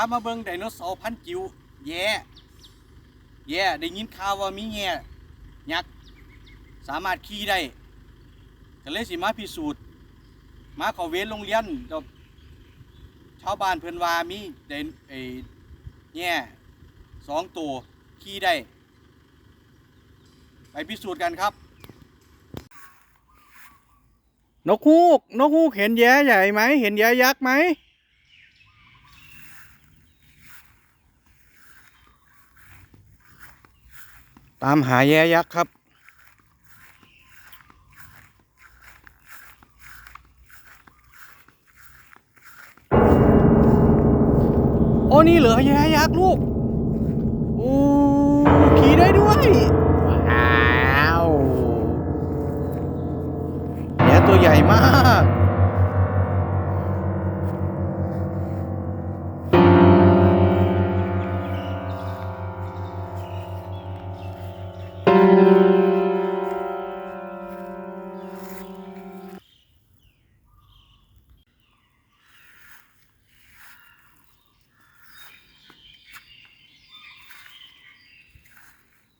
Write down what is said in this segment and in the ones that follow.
ามาเบิ่งไดโนเสาร์พันจิ๋วแย่แย่ได้ยินข่าวว่ามีแย่ยักษ์สามารถขี่ได้ก็เลยสิมาพิสูจน์ มาขาเวนโรงเรียนเดี๋ยวชาวบ้านเพิ่นว่ามีไดไอ้แย่สองตัวขี่ได้ ไปพิสูจน์กันครับ นกฮูก นกฮูกเห็นแย้ใหญ่ไหม เห็นแย้ยักษ์ไหม ตามหาแย้ยักษ์ครับโอ้นี่เหรอแย้ยักษ์ลูกโอ้ขี่ได้ด้วยว้าวแย้ตัวใหญ่มาก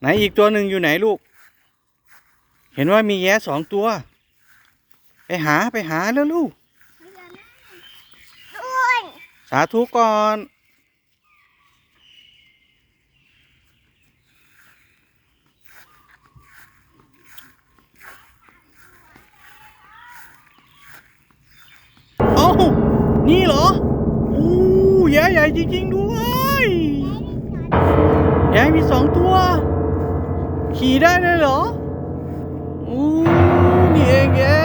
ไหนอีกตัวหนึ่งอยู่ไหนลูก เห็นว่ามีแย้สองตัว ไปหาไปหาแล้วลูกด้วยสาธุก่อน เอ้า นี่เหรออู้แย้ใหญ่จริงๆด้วยแย้มีสองตัว ขี่ได้เลยเหรออู้นี่เองแย้